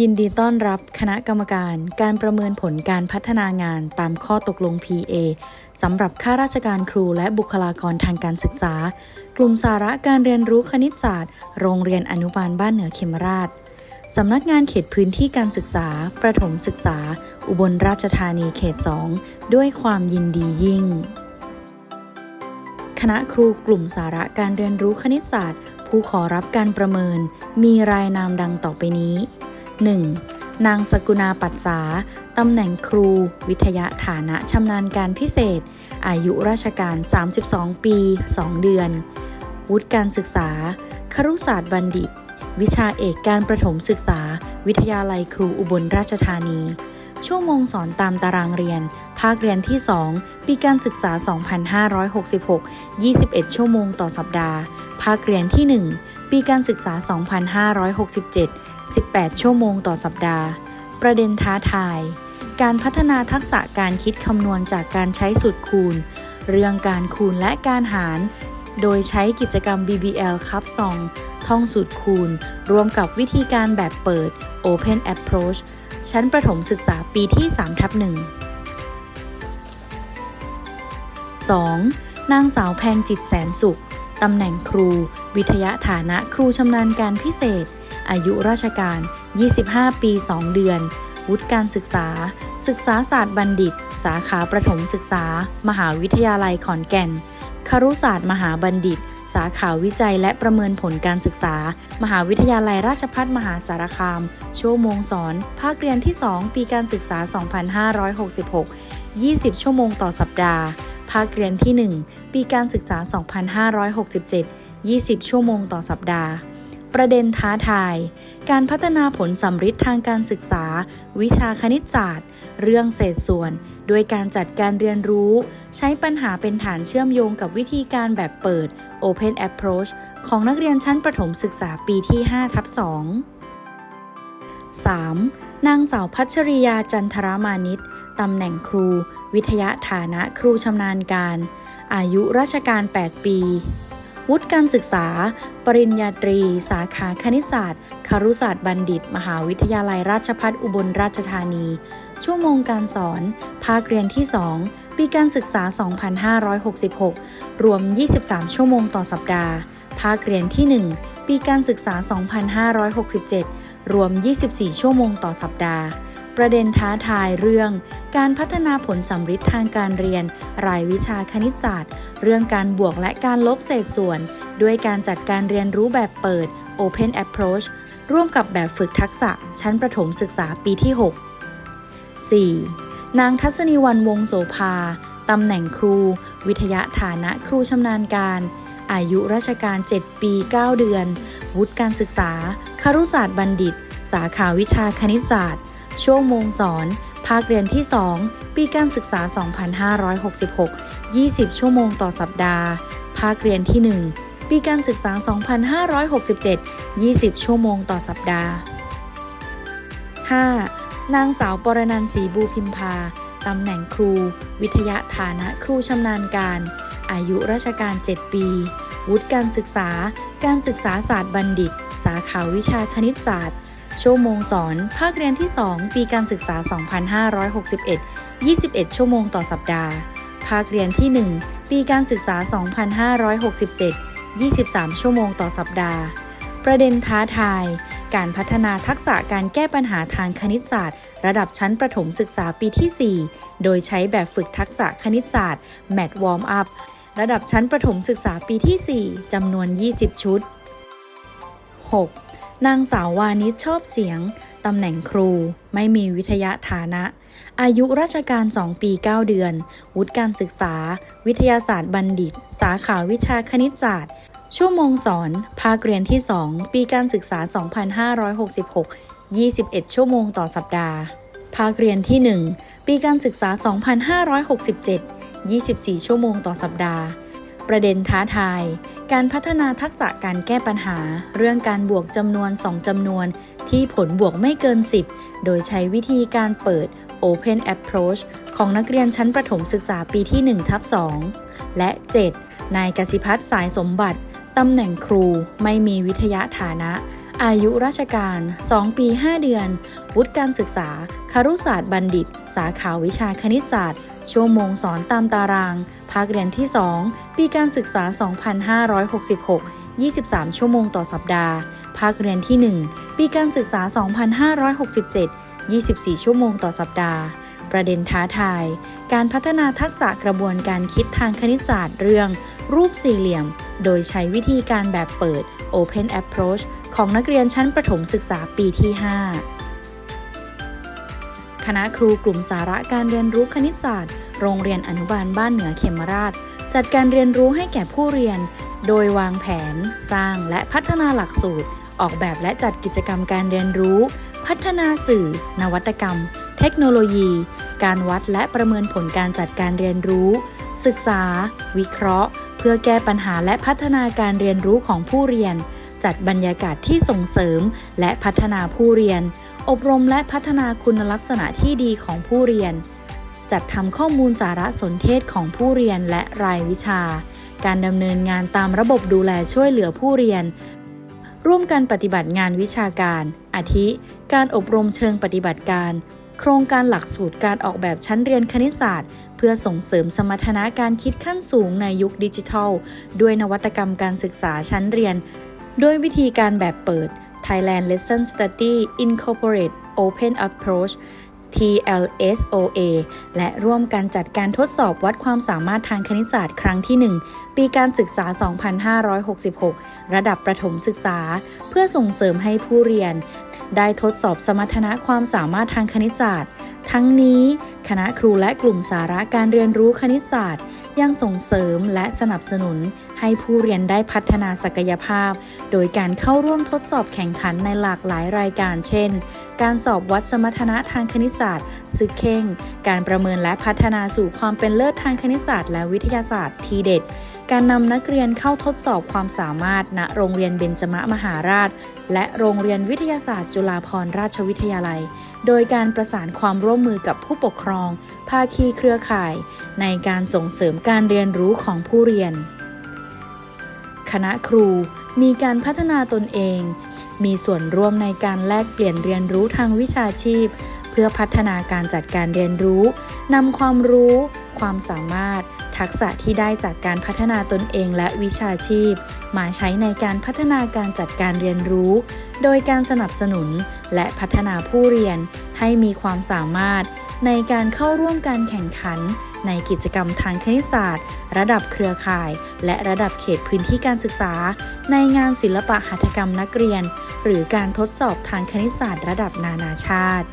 ยินดีต้อนรับคณะกรรมการการประเมินผลการพัฒนางานตามข้อตกลง PA สำหรับข้าราชการครูและบุคลากรทางการศึกษา กลุ่มสาระการเรียนรู้คณิตศาสตร์ โรงเรียนอนุบาลบ้านเหนือเขมราชสำนักงานเขตพื้นที่การศึกษา ประถมศึกษา อุบลราชธานีเขต 2 ด้วยความยินดียิ่ง คณะครูกลุ่มสาระการเรียนรู้คณิตศาสตร์ ผู้ขอรับการประเมิน มีรายนามดังต่อไปนี้ 1. นางสกุณาปัตษาตำแหน่งครู วิทยาฐานะชำนาญการพิเศษ อายุราชการ 32 ปี 2 เดือน วุฒิการศึกษา ครุศาสตร์บัณฑิต วิชาเอกการประถมศึกษา วิทยาลัยครูอุบลราชธานี ชั่วโมงสอนตามตารางเรียน ภาคเรียนที่ 2 ปีการศึกษา 2566 21 ชั่วโมงต่อสัปดาห์ ภาคเรียนที่ 1 ปีการศึกษา 2567 18 ชั่วโมงต่อสัปดาห์ ประเด็นท้าทาย การพัฒนาทักษะการคิดคำนวณจากการใช้สูตรคูณ เรื่องการคูณและการหาร โดยใช้กิจกรรม BBL ครับซองท่องสูตรคูณ รวมกับวิธีการแบบเปิด Open Approach ชั้นประถมศึกษาปีที่3ทับ1 2. นางสาวแพงจิตแสนสุข ตำแหน่งครู วิทยาฐานะครูชำนาญการพิเศษ อายุราชการ 25 ปี 2 เดือน วุฒิการศึกษา ศึกษาศาสตร์บัณฑิต สาขาประถมศึกษา มหาวิทยาลัยขอนแก่น ครุศาสตร์มหาบัณฑิต สาขาวิจัยและประเมินผลการศึกษา มหาวิทยาลัยราชภัฏมหาสารคาม ชั่วโมงสอน ภาคเรียนที่ 2 ปีการศึกษา 2566 20 ชั่วโมงต่อสัปดาห์ ภาคเรียนที่ 1 ปีการศึกษา 2567 20 ชั่วโมงต่อสัปดาห์ ประเด็นท้าทาย การพัฒนาผลสัมฤทธิ์ทางการศึกษา วิชาคณิตศาสตร์ เรื่องเศษส่วนโดยการจัดการเรียนรู้ ใช้ปัญหาเป็นฐานเชื่อมโยงกับวิธีการแบบเปิด Open Approach ของนักเรียนชั้นประถมศึกษาปีที่5ทับ2 3. นางสาวพัชริยาจันทรมานิตตำแหน่งครู วิทยาฐานะครูชำนาญการ อายุราชการ 8 ปี วุฒิการศึกษา ปริญญาตรี สาขาคณิตศาสตร์คารุศาสตร์บัณฑิต มหาวิทยาลัยราชภัฏอุบลราชธานี ชั่วโมงการสอน ภาคเรียนที่ 2 ปีการศึกษา 2566 รวม 23 ชั่วโมงต่อสัปดาห์ ภาคเรียนที่ 1 ปีการศึกษา 2567 รวม 24 ชั่วโมงต่อสัปดาห์ ประเด็นท้าทายเรื่อง การพัฒนาผลสัมฤทธิ์ทางการเรียน รายวิชาคณิตศาสตร์ เรื่องการบวกและการลบเศษส่วน ด้วยการจัดการเรียนรู้แบบเปิด Open Approach ร่วมกับแบบฝึกทักษะชั้นประถมศึกษาปีที่ 6 4. นางทัศนีวันวงศ์โสภาตำแหน่งครู วิทยาฐานะครูชำนาญการ อายุราชการ 7 ปี 9 เดือน วุฒิการศึกษาครุศาสตร์บัณฑิต สาขาวิชาคณิตศาสตร์ ชั่วโมงสอน ภาคเรียนที่ 2 ปีการศึกษา 2566 20 ชั่วโมงต่อสัปดาห์ ภาคเรียนที่ 1 ปีการศึกษา 2567 20 ชั่วโมงต่อสัปดาห์ 5. นางสาวปรนันท์ศรีบูพิมพา ตำแหน่งครู วิทยาฐานะครูชำนาญการ อายุราชการ 7 ปี วุฒิการศึกษา การศึกษาศาสตร์บัณฑิต สาขาวิชาคณิตศาสตร์ ชั่วโมงสอน ภาคเรียนที่ 2 ปีการศึกษา 2561 21 ชั่วโมงต่อสัปดาห์ ภาคเรียนที่ 1 ปีการศึกษา 2567 23 ชั่วโมงต่อสัปดาห์ ประเด็นท้าทาย การพัฒนาทักษะการแก้ปัญหาทางคณิตศาสตร์ ระดับชั้นประถมศึกษาปีที่ 4 โดยใช้แบบฝึกทักษะคณิตศาสตร์แมทวอร์มอัพระดับชั้นประถมศึกษาปีที่ 4 จำนวน 20 ชุด 6. นางสาววานิชชอบเสียง ตำแหน่งครู ไม่มีวิทยาฐานะ อายุราชการ 2 ปี 9 เดือน วุฒิการศึกษา วิทยาศาสตร์บัณฑิต สาขาวิชาคณิตศาสตร์ ชั่วโมงสอน ภาคเรียนที่ 2 ปีการศึกษา 2566 21 ชั่วโมงต่อสัปดาห์ ภาคเรียนที่ 1 ปีการศึกษา 2567 24 ชั่วโมงต่อสัปดาห์ ประเด็นท้าทาย การพัฒนาทักษะการแก้ปัญหา เรื่องการบวกจำนวน 2จำนวน ที่ผลบวกไม่เกิน 10 โดยใช้วิธีการเปิด Open Approach ของนักเรียนชั้นประถมศึกษาปีที่1ทับ2และ 7. นายกสิพัฒน์สายสมบัติ ตำแหน่งครูไม่มีวิทยาฐานะ อายุราชการ 2 ปี 5 เดือน วุฒิการศึกษา ครุศาสตร์บัณฑิต สาขาวิชาคณิตศาสตร์ ชั่วโมงสอนตามตาราง ภาคเรียนที่ 2 ปีการศึกษา 2566 23 ชั่วโมงต่อสัปดาห์ ภาคเรียนที่ 1 ปีการศึกษา 2567 24 ชั่วโมงต่อสัปดาห์ ประเด็นท้าทาย การพัฒนาทักษะกระบวนการคิดทางคณิตศาสตร์เรื่อง รูปสี่เหลี่ยม โดยใช้วิธีการแบบเปิด Open Approach ของนักเรียนชั้นประถมศึกษาปีที่ 5 คณะครูกลุ่มสาระการเรียนรู้คณิตศาสตร์ โรงเรียนอนุบาลบ้านเหนือเขมราช จัดการเรียนรู้ให้แก่ผู้เรียน โดยวางแผน สร้างและพัฒนาหลักสูตร ออกแบบและจัดกิจกรรมการเรียนรู้ พัฒนาสื่อ นวัตกรรม เทคโนโลยี การวัดและประเมินผลการจัดการเรียนรู้ ศึกษา วิเคราะห์ เพื่อแก้ปัญหาและพัฒนาการเรียนรู้ของผู้เรียน จัดบรรยากาศที่ส่งเสริม และพัฒนาผู้เรียน อบรมและพัฒนาคุณลักษณะที่ดีของผู้เรียน จัดทำข้อมูลสารสนเทศของผู้เรียนและรายวิชา การดำเนินงานตามระบบดูแลช่วยเหลือผู้เรียน ร่วมกันปฏิบัติงานวิชาการ อาทิ การอบรมเชิงปฏิบัติการ โครงการหลักสูตรการออกแบบชั้นเรียนคณิตศาสตร์ เพื่อส่งเสริมสมรรถนะการคิดขั้นสูงในยุคดิจิทัล ด้วยนวัตกรรมการศึกษาชั้นเรียน ด้วยวิธีการแบบเปิด Thailand Lesson Study Incorporate Open Approach TLSOA และร่วมกันจัดการทดสอบวัดความสามารถทางคณิตศาสตร์ครั้งที่ 1 ปีการศึกษา 2566 ระดับประถมศึกษา เพื่อส่งเสริมให้ผู้เรียน ได้ทดสอบสมรรถนะความสามารถทางคณิตศาสตร์ ทั้งนี้ คณะครูและกลุ่มสาระการเรียนรู้คณิตศาสตร์ ยังส่งเสริมและสนับสนุนให้ผู้เรียนได้พัฒนาศักยภาพ โดยการเข้าร่วมทดสอบแข่งขันในหลากหลายรายการ เช่น การสอบวัดสมรรถนะทางคณิตศาสตร์ซึกเข่ง การประเมินและพัฒนาสู่ความเป็นเลิศทางคณิตศาสตร์ และวิทยาศาสตร์ทีเด็ด การนำนักเรียนเข้าทดสอบความสามารถณโรงเรียนเบญจมมหาราช และโรงเรียนวิทยาศาสตร์จุฬาภรณราชวิทยาลัย โดยการประสานความร่วมมือกับผู้ปกครอง ภาคีเครือข่าย ในการส่งเสริมการเรียนรู้ของผู้เรียน คณะครูมีการพัฒนาตนเอง มีส่วนร่วมในการแลกเปลี่ยนเรียนรู้ทางวิชาชีพ เพื่อพัฒนาการจัดการเรียนรู้นำความรู้ ความสามารถ ทักษะที่ได้จากการพัฒนาตนเองและวิชาชีพ มาใช้ในการพัฒนาการจัดการเรียนรู้ โดยการสนับสนุนและพัฒนาผู้เรียน ให้มีความสามารถ ในการเข้าร่วมการแข่งขัน ในกิจกรรมทางคณิตศาสตร์ ระดับเครือข่าย และระดับเขตพื้นที่การศึกษา ในงานศิลปะหัตถกรรมนักเรียน หรือการทดสอบทางคณิตศาสตร์ ระดับนานาชาติ